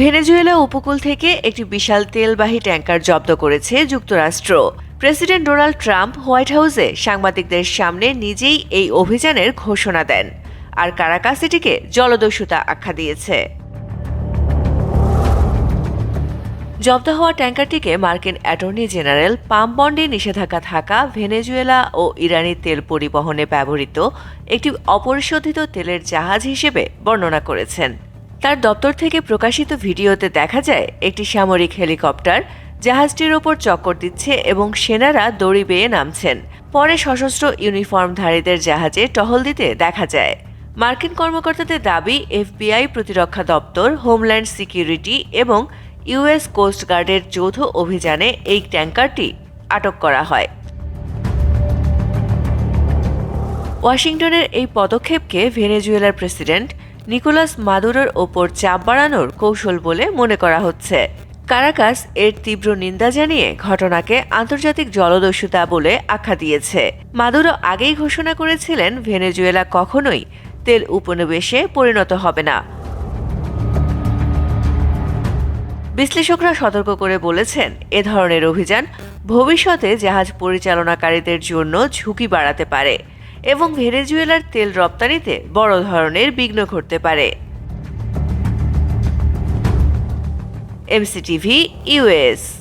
Venezuela উপকূল থেকে একটি বিশাল তেলবাহী ট্যাঙ্কার জব্দ করেছে যুক্তরাষ্ট্র। প্রেসিডেন্ট ডোনাল্ড ট্রাম্প হোয়াইট হাউসে সাংবাদিকদের সামনে নিজেই এই অভিযানের ঘোষণা দেন। আর কারাকাস এটিকে জলদস্যুতা আখ্যা দিয়েছে। জব্দ হওয়া ট্যাঙ্কারটিকে মার্কিন অ্যাটর্নি জেনারেল পাম্প বন্ডে নিষেধাজ্ঞা থাকা ভেনেজুয়েলা ও ইরানি তেল পরিবহনে ব্যবহৃত একটি অপরিশোধিত তেলের জাহাজ হিসেবে বর্ণনা করেছেন। তার দপ্তর থেকে প্রকাশিত ভিডিওতে দেখা যায় একটি সামরিক হেলিকপ্টার জাহাজটির ওপর চক্কর দিচ্ছে এবং সেনারা দড়ি বেয়ে নামছেন। পরে সশস্ত্র ইউনিফর্মধারীদের জাহাজে টহল দিতে দেখা যায়। মার্কিন কর্মকর্তাদের দাবি, এফবিআই প্রতিরক্ষা দপ্তর, হোমল্যান্ড সিকিউরিটি এবং ইউএস কোস্টগার্ডের যৌথ অভিযানে এই ট্যাঙ্কারটি আটক করা হয়। ওয়াশিংটনের এই পদক্ষেপকে ভেনেজুয়েলার প্রেসিডেন্ট নিকোলাস মাদুরোর ওপর চাপ বাড়ানোর কৌশল বলে মনে করা হচ্ছে। কারাকাস এর তীব্র নিন্দা জানিয়ে ঘটনাকে আন্তর্জাতিক জলদস্যুতা বলে আখ্যা দিয়েছে। মাদুরো আগেই ঘোষণা করেছিলেন ভেনেজুয়েলা কখনোই তেল উপনিবেশে পরিণত হবে না। বিশ্লেষকরা সতর্ক করে বলেছেন, এ ধরনের অভিযান ভবিষ্যতে জাহাজ পরিচালনাকারীদের জন্য ঝুঁকি বাড়াতে পারে। এবং ভেনেজুয়েলার তেল রপ্তানিতে বড় ধরনের বিঘ্ন ঘটতে পারে। MCTV US